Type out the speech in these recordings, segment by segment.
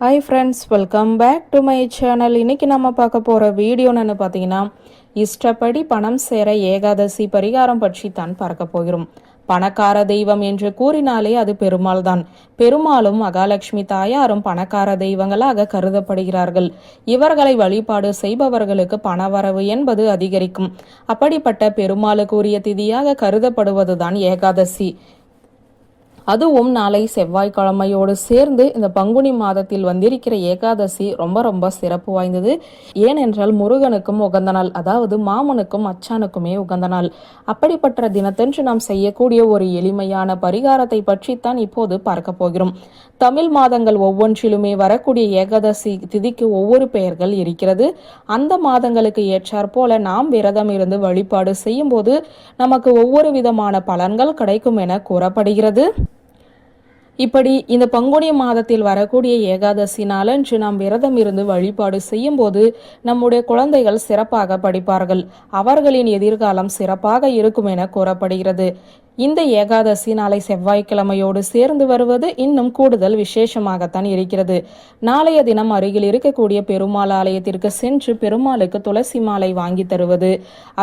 Hi friends welcome back to my channel இன்னைக்கு நம்ம பார்க்க போகிற வீடியோன்னு பார்த்தீங்கன்னா இஷ்டப்படி பணம் சேர ஏகாதசி பரிகாரம் பற்றி தான் பார்க்க போகிறோம். பணக்கார தெய்வம் என்று கூறினாலே அது பெருமாள் தான் பெருமாளும் மகாலட்சுமி தாயாரும் பணக்கார தெய்வங்களாக கருதப்படுகிறார்கள். இவர்களை வழிபாடு செய்பவர்களுக்கு பணவரவு என்பது அதிகரிக்கும். அப்படிப்பட்ட பெருமாளுக்கு உரிய திதியாக கருதப்படுவதுதான் ஏகாதசி. அதுவும் நாளை செவ்வாய்க்கிழமையோடு சேர்ந்து இந்த பங்குனி மாதத்தில் வந்திருக்கிற ஏகாதசி ரொம்ப ரொம்ப சிறப்பு வாய்ந்தது. ஏனென்றால் முருகனுக்கும் உகந்த நாள் அதாவது மாமனுக்கும் அச்சானுக்குமே உகந்த நாள். அப்படிப்பட்ட தினத்தன்று நாம் செய்யக்கூடிய ஒரு எளிமையான பரிகாரத்தை பற்றித்தான் இப்போது பார்க்க போகிறோம். தமிழ் மாதங்கள் ஒவ்வொன்றிலுமே வரக்கூடிய ஏகாதசி திதிக்கு ஒவ்வொரு பெயர்கள் இருக்கிறது. அந்த மாதங்களுக்கு ஏற்றாற் போல நாம் விரதம் இருந்து வழிபாடு செய்யும் போது நமக்கு ஒவ்வொரு விதமான பலன்கள் கிடைக்கும் என கூறப்படுகிறது. இப்படி இந்த பங்குனி மாதத்தில் வரக்கூடிய ஏகாதசி நாளன்று நாம் விரதம் இருந்து வழிபாடு செய்யும் போது நம்முடைய குழந்தைகள் சிறப்பாக படிப்பார்கள். அவர்களின் எதிர்காலம் சிறப்பாக இருக்கும் என கூறப்படுகிறது. இந்த ஏகாதசி நாளை செவ்வாய்க்கிழமையோடு சேர்ந்து வருவது இன்னும் கூடுதல் விசேஷமாகத்தான் இருக்கிறது. நாளைய தினம் அருகில் இருக்கக்கூடிய பெருமாள் ஆலயத்திற்கு சென்று பெருமாளுக்கு துளசி மாலை வாங்கி தருவது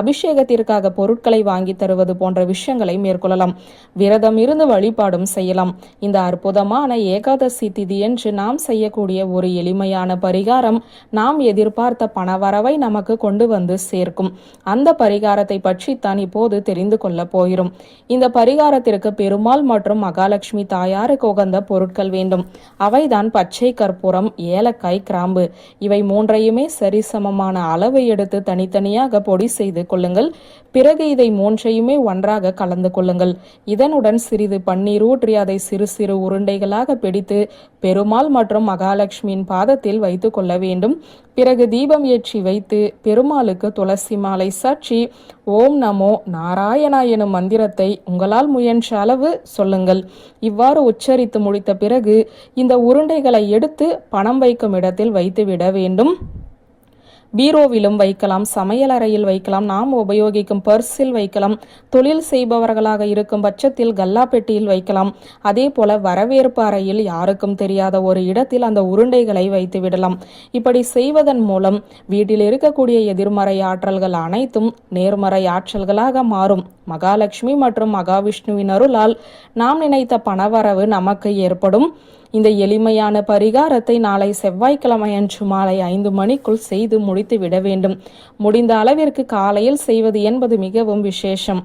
அபிஷேகத்திற்காக பொருட்களை வாங்கி தருவது போன்ற விஷயங்களை மேற்கொள்ளலாம். விரதம் இருந்து வழிபாடும் செய்யலாம். இந்த அற்புதமான ஏகாதசி திதி என்று நாம் செய்யக்கூடிய ஒரு எளிமையான பரிகாரம் நாம் எதிர்பார்த்த பணவரவை நமக்கு கொண்டு வந்து சேர்க்கும். அந்த பரிகாரத்தை பற்றி தான் இப்போது தெரிந்து கொள்ள போகிறோம். இந்த பரிகாரத்திற்கு பெருமாள் மற்றும் மகாலட்சுமி தாயாருக்கு உகந்த பொருட்கள் வேண்டும். அவைதான் பச்சை கற்பூரம் ஏலக்காய் கிராம்பு. இவை மூன்றையுமே சரிசமமான அளவை எடுத்து தனித்தனியாக பொடி செய்து கொள்ளுங்கள். பிறகு இதை மூன்றையுமே ஒன்றாக கலந்து கொள்ளுங்கள். இதனுடன் சிறிது பன்னீர் ஊற்றி அதை சிறு சிறு உருண்டைகளாக பிடித்து பெருமாள் மற்றும் மகாலட்சுமியின் பாதத்தில் வைத்து கொள்ள வேண்டும். பிறகு தீபம் ஏற்றி வைத்து பெருமாளுக்கு துளசி மாலை சாட்சி ஓம் நமோ நாராயணா எனும் மந்திரத்தை உங்களால் முயன்ற அளவு சொல்லுங்கள். இவ்வாறு உச்சரித்து முடித்த பிறகு இந்த உருண்டைகளை எடுத்து பணம் வைக்கும் இடத்தில் வைத்துவிட வேண்டும். பீரோவிலும் வைக்கலாம் சமையலறையில் வைக்கலாம் நாம் உபயோகிக்கும் பர்ஸில் வைக்கலாம் தொழில் செய்பவர்களாக இருக்கும் பட்சத்தில் கல்லா பெட்டியில் வைக்கலாம். அதே போல வரவேற்பு அறையில் யாருக்கும் தெரியாத ஒரு இடத்தில் அந்த உருண்டைகளை வைத்து விடலாம். இப்படி செய்வதன் மூலம் வீட்டில் இருக்கக்கூடிய எதிர்மறை ஆற்றல்கள் அனைத்தும் நேர்மறை ஆற்றல்களாக மாறும். மகாலட்சுமி மற்றும் மகாவிஷ்ணுவின் அருளால் நாம் நினைத்த பணவரவு நமக்கு ஏற்படும். இந்த எளிமையான பரிகாரத்தை நாளை செவ்வாய்க்கிழமை அன்று மாலை ஐந்து மணிக்குள் செய்து முடித்து விட வேண்டும். முடிந்த அளவிற்கு காலையில் செய்வது என்பது மிகவும் விசேஷம்.